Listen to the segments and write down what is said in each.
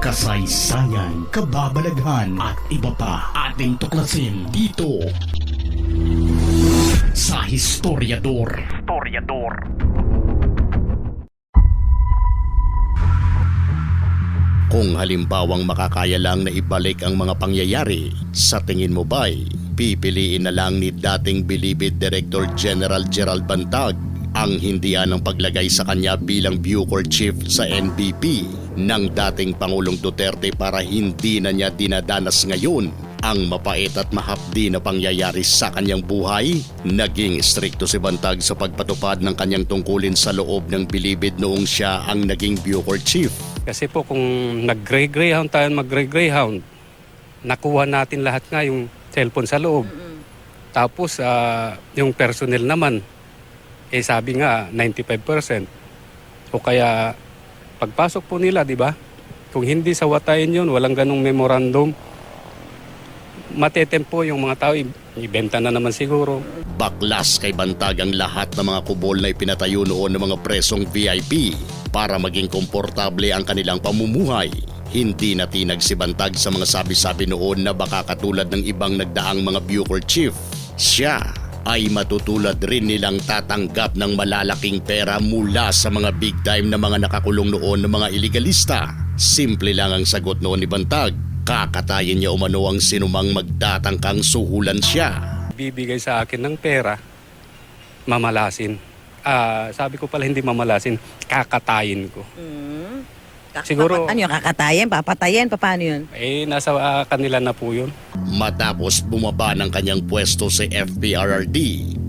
kasaysayan, kababalaghan at iba pa ating tuklasin dito sa Historiador. Historiador. Kung halimbawang makakaya lang na ibalik ang mga pangyayari, sa tingin mo ba'y pipiliin na lang ni dating Bilibid Director General Gerald Bantag ang hindihan ng paglagay sa kanya bilang Bucor Chief sa NBP ng dating Pangulong Duterte para hindi na niya dinadanas ngayon ang mapait at mahapdi na pangyayari sa kanyang buhay? Naging strikto si Bantag sa pagpatupad ng kanyang tungkulin sa loob ng Bilibid noong siya ang naging Bucor Chief. Kasi po kung nag-greyhound tayo, mag-greyhound, nakuha natin lahat nga yung cellphone sa loob. Tapos ah, yung personnel naman, eh sabi nga 95%. O kaya pagpasok po nila, di ba? Kung hindi sa watayin yun, walang ganong memorandum, matetempo yung mga tao, ibenta na naman siguro. Baklas kay Bantag ang lahat ng mga kubol na ipinatayo noon ng mga presong VIP para maging komportable ang kanilang pamumuhay. Hindi natinag si Bantag sa mga sabi-sabi noon na baka katulad ng ibang nagdaang mga Bucor Chief. Siya ay matutulad rin nilang tatanggap ng malalaking pera mula sa mga big time na mga nakakulong noon ng mga iligalista. Simple lang ang sagot noon ni Bantag. Kakatayin niya umano ang sinumang magtatangkang suhulan siya. bibigay sa akin ng pera, mamalasin. Ah, sabi ko pala hindi mamalasin, kakatayin ko. Mm. Siguro- ano yun, kakatayin, papatayin, paano yun? Eh, nasa ah, kanila na po yun. Matapos bumaba ng kanyang pwesto sa FPRRD,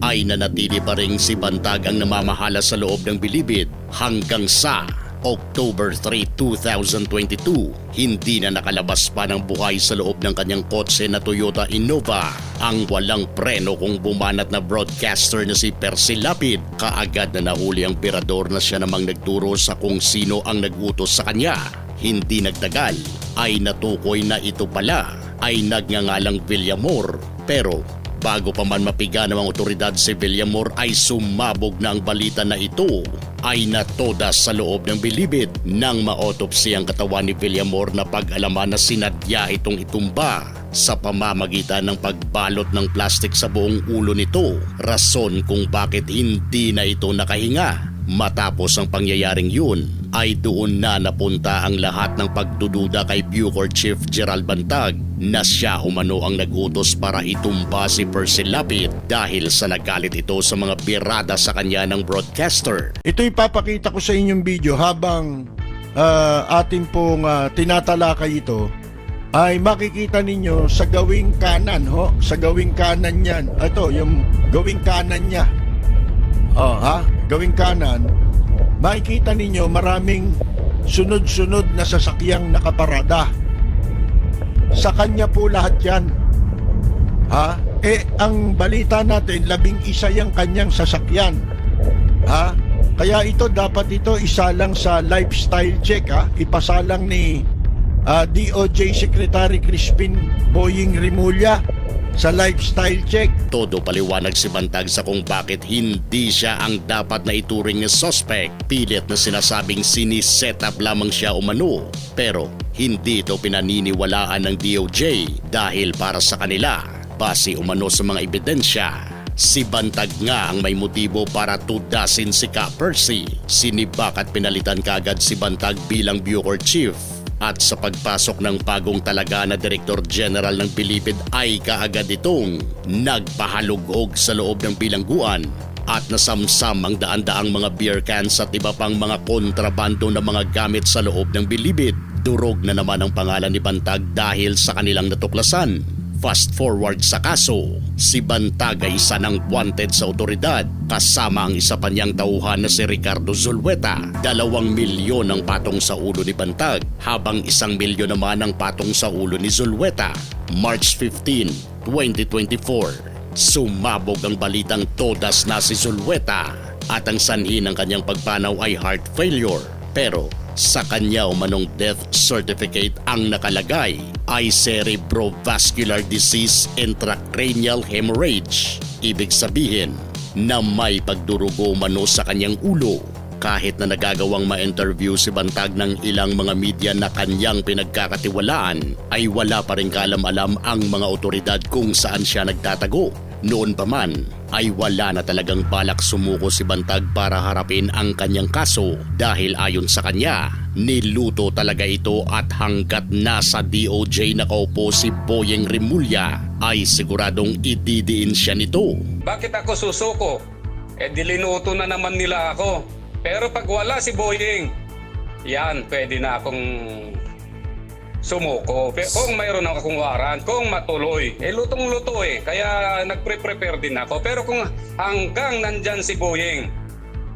ay nanatili pa rin si Bantag ang namamahala sa loob ng Bilibid hanggang sa October 3, 2022. Hindi na nakalabas pa ng buhay sa loob ng kanyang kotse na Toyota Innova. Ang walang preno kung bumanat na broadcaster na si Percy Lapid. Kaagad na nahuli ang pirador na siya namang nagturo sa kung sino ang nagutos sa kanya. Hindi nagtagal ay natukoy na ito pala ay nagngangalang Villamor pero bago pa man mapiga ng mga otoridad si Villamor ay sumabog na ang balita na ito ay natodas sa loob ng bilibid nang maotopsy ang katawan ni Villamor na pag-alaman na sinadya itong itumba sa pamamagitan ng pagbalot ng plastik sa buong ulo nito. Rason kung bakit hindi na ito nakahinga. Matapos ang pangyayaring yun, ay doon na napunta ang lahat ng pagdududa kay Bucor Chief Gerald Bantag na siya umano ang nagutos para itumba si Percy Lapid dahil sa nagalit ito sa mga birada sa kanya ng broadcaster. Ito ipapakita ko sa inyong video habang ah, atin pong ah, tinatalakay ito ay makikita ninyo sa gawing kanan ho, sa gawing kanan niyan. Ito yung gawing kanan niya. Oh, ha? Gawing kanan. Makikita ninyo maraming sunod-sunod na sasakyang nakaparada. Sa kanya po lahat 'yan. Ha? Eh, ang balita natin, labing isa yung kanyang sasakyan. Ha? Kaya ito, dapat ito isa lang sa lifestyle check, ha? Ipasalang ni ah, DOJ Secretary Crispin Boying Rimulya sa lifestyle check. Todo paliwanag si Bantag sa kung bakit hindi siya ang dapat na ituring na suspect. Pilit na sinasabing siniset up lamang siya umano. Pero hindi ito pinaniniwalaan ng DOJ dahil para sa kanila, base umano sa mga ebidensya, Si Bantag nga ang may motibo para tudasin si Ka Percy. Sinibak at pinalitan kagad si Bantag bilang Bucor Chief. At sa pagpasok ng bagong talaga na Direktor General ng Bilibid ay kaagad itong nagpahalugog sa loob ng bilangguan at nasamsam ang daan-daang mga beer cans at iba pang mga kontrabando na mga gamit sa loob ng bilibid. Durog na naman ang pangalan ni Bantag dahil sa kanilang natuklasan. Fast forward sa kaso, si Bantag ay isa ng wanted sa otoridad kasama ang isa pa niyang tauhan na si Ricardo Zulweta. Dalawang milyon ang patong sa ulo ni Bantag habang isang milyon naman ang patong sa ulo ni Zulweta. March 15, 2024, sumabog ang balitang todas na si Zulweta at ang sanhi ng kanyang pagpanaw ay heart failure. Pero sa kanya umanong death certificate ang nakalagay ay cerebrovascular disease intracranial hemorrhage. Ibig sabihin na may pagdurugo umano sa kanyang ulo Kahit na nagagawang ma-interview si Bantag ng ilang mga media na kanyang pinagkakatiwalaan, ay wala pa rin kalam-alam ang mga otoridad kung saan siya nagtatago. Noon pa man, ay wala na talagang balak sumuko si Bantag para harapin ang kanyang kaso dahil ayon sa kanya, niluto talaga ito at hanggat nasa DOJ nakaupo si Boyeng Rimulya ay siguradong ididiin siya nito. Bakit ako susuko? Eh dilinuto na naman nila ako. Pero pag wala si Boying, yan, pwede na akong sumuko. Pero kung mayroon akong waran, kung matuloy, eh lutong-luto eh. Kaya nagpre-prepare din ako. Pero kung hanggang nandyan si Boying,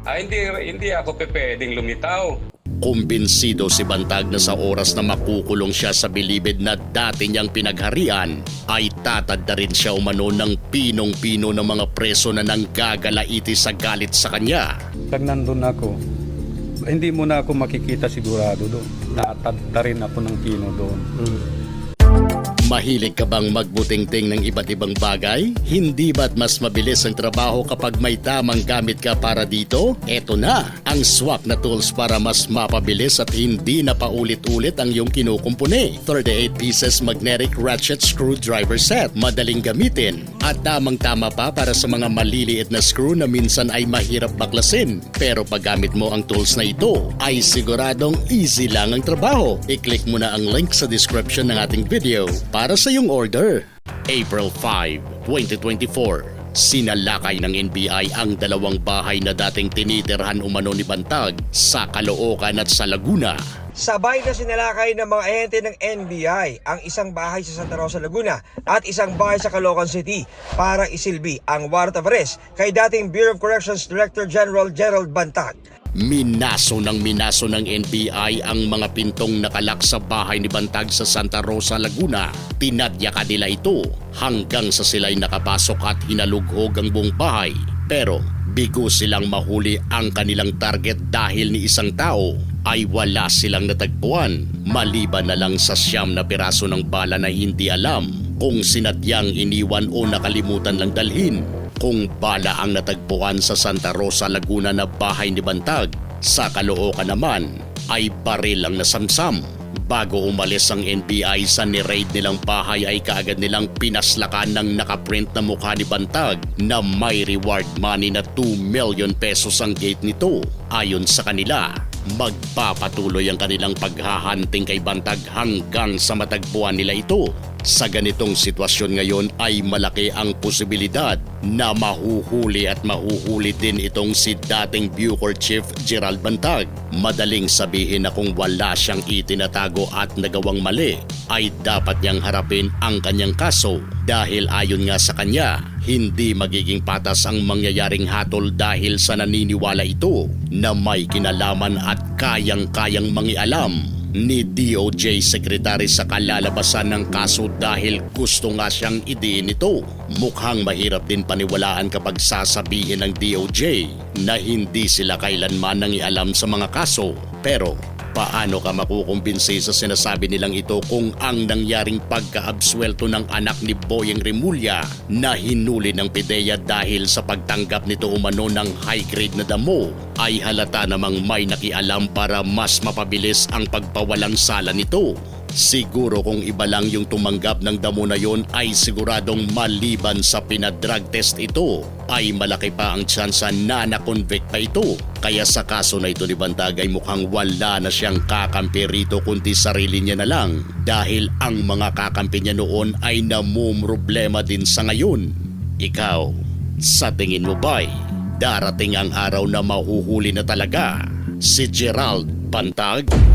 ay hindi, hindi ako pwedeng lumitaw. Kumbinsido si Bantag na sa oras na makukulong siya sa bilibid na dati niyang pinagharian ay tatad na rin siya umano ng pinong-pino ng mga preso na nanggagalaiti sa galit sa kanya. Pag nandun ako, hindi mo na ako makikita sigurado doon. Natadta rin ako ng pino doon. Mahilig ka bang magbutingting ng iba't ibang bagay? Hindi ba't mas mabilis ang trabaho kapag may tamang gamit ka para dito? Eto na, ang swak na tools para mas mapabilis at hindi na paulit-ulit ang iyong kinukumpuni. 38 pieces magnetic ratchet screwdriver set. Madaling gamitin at tamang-tama pa para sa mga maliliit na screw na minsan ay mahirap baklasin. Pero pag gamit mo ang tools na ito, ay siguradong easy lang ang trabaho. I-click mo na ang link sa description ng ating video para sa iyong order. April 5, 2024 Sinalakay ng NBI ang dalawang bahay na dating tinitirhan umano ni Bantag sa Caloocan at sa Laguna. Sabay na sinalakay ng mga ahente ng NBI ang isang bahay sa Santa Rosa, Laguna at isang bahay sa Caloocan City para isilbi ang warrant of arrest kay dating Bureau of Corrections Director General Gerald Bantag. Minaso ng minaso ng NBI ang mga pintong nakalak sa bahay ni Bantag sa Santa Rosa, Laguna. Tinadya ka nila ito hanggang sa sila'y nakapasok at hinalughog ang buong bahay. Pero bigo silang mahuli ang kanilang target dahil ni isang tao ay wala silang natagpuan maliban na lang sa siyam na piraso ng bala na hindi alam kung sinadyang iniwan o nakalimutan lang dalhin kung bala ang natagpuan sa Santa Rosa, Laguna na bahay ni Bantag. Sa Caloocan naman ay baril ang nasamsam. Bago umalis ang NBI sa ni-raid nilang bahay ay kaagad nilang pinaslakan ng nakaprint na mukha ni Bantag na may reward money na 2 million pesos ang gate nito. Ayon sa kanila, magpapatuloy ang kanilang paghahunting kay Bantag hanggang sa matagpuan nila ito. Sa ganitong sitwasyon ngayon ay malaki ang posibilidad na mahuhuli at mahuhuli din itong si dating Bucor Chief Gerald Bantag. Madaling sabihin na kung wala siyang itinatago at nagawang mali ay dapat niyang harapin ang kanyang kaso dahil ayon nga sa kanya hindi magiging patas ang mangyayaring hatol dahil sa naniniwala ito na may kinalaman at kayang-kayang mangialam ni DOJ Secretary sa kalalabasan ng kaso dahil gusto nga siyang idiin ito. Mukhang mahirap din paniwalaan kapag sasabihin ng DOJ na hindi sila kailanman nangialam sa mga kaso. Pero paano ka makukumbinsi sa sinasabi nilang ito kung ang nangyaring pagkaabswelto ng anak ni Boyeng Rimulya na hinuli ng PIDEA dahil sa pagtanggap nito umano ng high-grade na damo ay halata namang may nakialam para mas mapabilis ang pagpawalang sala nito. Siguro kung iba lang yung tumanggap ng damo na yon ay siguradong maliban sa pinadrag test ito ay malaki pa ang tsansa na nakonvict pa ito. Kaya sa kaso na ito ni Bantag ay mukhang wala na siyang kakampi rito kundi sarili niya na lang dahil ang mga kakampi niya noon ay namumroblema din sa ngayon. Ikaw, sa tingin mo ba'y darating ang araw na mahuhuli na talaga si Gerald Bantag? Kung